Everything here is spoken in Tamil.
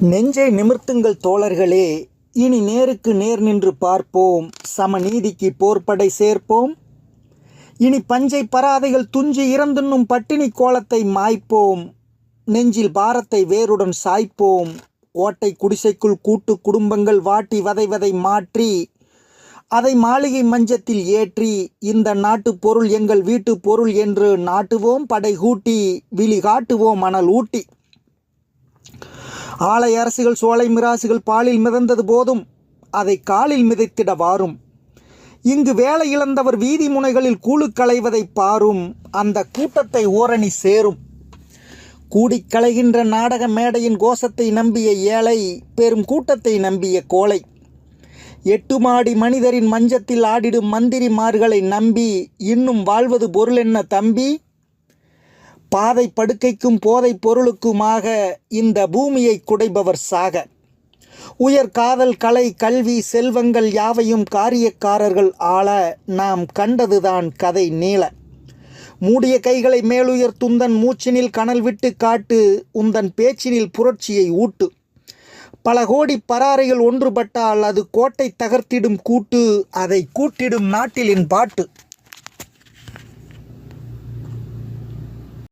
நெஞ்சை நிமிர்த்துங்கள் தோழர்களே இனி நேருக்கு நேர் நின்று பார்ப்போம். சமநீதிக்கு போர்ப்படை சேர்ப்போம். இனி பஞ்சை பராதைகள் துஞ்சி இறந்துண்ணும் பட்டினி கோலத்தை மாய்ப்போம். நெஞ்சில் பாரத்தை வேருடன் சாய்ப்போம். ஓட்டை குடிசைக்குள் கூட்டு குடும்பங்கள் வாட்டி வதை வதை மாற்றி அதை மாளிகை மஞ்சத்தில் ஏற்றி இந்த நாட்டு பொருள் எங்கள் வீட்டு பொருள் என்று நாட்டுவோம் படை கூட்டி விழி காட்டுவோம் மணல் ஊட்டி. ஆலை அரசுகள் சோலை மிராசுகள் பாலில் மிதந்தது போதும் அதை காலில் மிதைத்திட வாரும். இங்கு வேலை இழந்தவர் வீதி முனைகளில் கூழு களைவதை பாரும் அந்த கூட்டத்தை ஓரணி சேரும். கூடிக் களைகின்ற நாடக மேடையின் கோஷத்தை நம்பிய ஏழை பெரும் கூட்டத்தை நம்பிய கோலை எட்டு மாடி மனிதரின் மஞ்சத்தில் ஆடிடும் மந்திரிமார்களை நம்பி இன்னும் வாழ்வது பொருள் என்ன தம்பி? பாதை படுக்கைக்கும் போதை பொருளுக்குமாக இந்த பூமியை குடைபவர் சாக. உயர் காதல் கலை கல்வி செல்வங்கள் யாவையும் காரியக்காரர்கள் ஆள நாம் கண்டதுதான் கதை நீள. மூடிய கைகளை மேலுயர் துந்தன் மூச்சினில் கனல் விட்டு காட்டு உந்தன் பேச்சினில் புரட்சியை ஊட்டு. பல கோடி பராறைகள் ஒன்றுபட்டால் அது கோட்டை தகர்த்திடும் கூட்டு அதை கூட்டிடும் நாட்டிலின் பாட்டு.